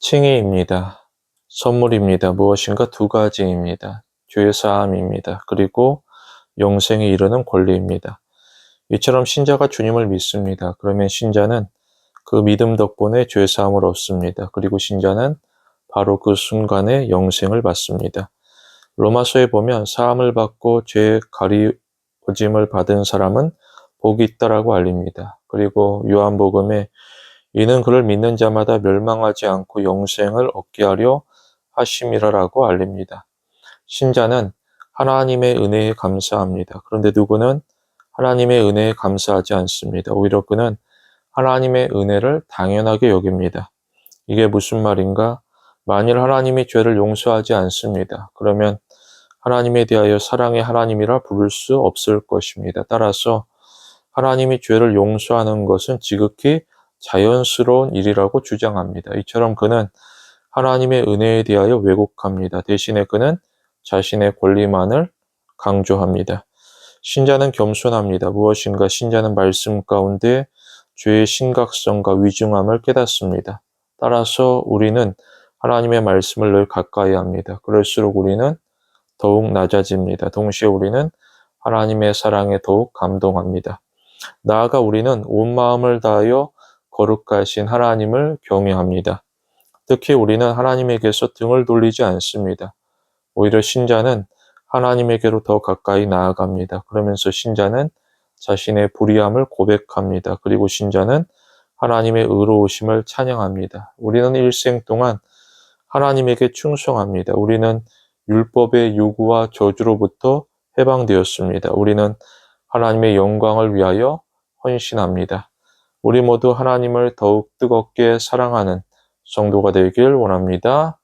칭의입니다. 선물입니다. 무엇인가 두 가지입니다. 죄 사함입니다. 그리고 영생에 이르는 권리입니다. 이처럼 신자가 주님을 믿습니다. 그러면 신자는 그 믿음 덕분에 죄 사함을 얻습니다. 그리고 신자는 바로 그 순간에 영생을 받습니다. 로마서에 보면 사함을 받고 죄 가리워짐을 받은 사람은 복이 있다라고 알립니다. 그리고 요한복음에 이는 그를 믿는 자마다 멸망하지 않고 영생을 얻게 하려 하심이라라고 알립니다. 신자는 하나님의 은혜에 감사합니다. 그런데 누구는 하나님의 은혜에 감사하지 않습니다. 오히려 그는 하나님의 은혜를 당연하게 여깁니다. 이게 무슨 말인가? 만일 하나님이 죄를 용서하지 않습니다. 그러면 하나님에 대하여 사랑의 하나님이라 부를 수 없을 것입니다. 따라서 하나님이 죄를 용서하는 것은 지극히 자연스러운 일이라고 주장합니다. 이처럼 그는 하나님의 은혜에 대하여 왜곡합니다. 대신에 그는 자신의 권리만을 강조합니다. 신자는 겸손합니다. 무엇인가 신자는 말씀 가운데 죄의 심각성과 위중함을 깨닫습니다. 따라서 우리는 하나님의 말씀을 늘 가까이 합니다. 그럴수록 우리는 더욱 낮아집니다. 동시에 우리는 하나님의 사랑에 더욱 감동합니다. 나아가 우리는 온 마음을 다하여 거룩하신 하나님을 경외합니다. 특히 우리는 하나님에게서 등을 돌리지 않습니다. 오히려 신자는 하나님에게로 더 가까이 나아갑니다. 그러면서 신자는 자신의 불의함을 고백합니다. 그리고 신자는 하나님의 의로우심을 찬양합니다. 우리는 일생 동안 하나님에게 충성합니다. 우리는 율법의 요구와 저주로부터 해방되었습니다. 우리는 하나님의 영광을 위하여 헌신합니다. 우리 모두 하나님을 더욱 뜨겁게 사랑하는 성도가 되길 원합니다.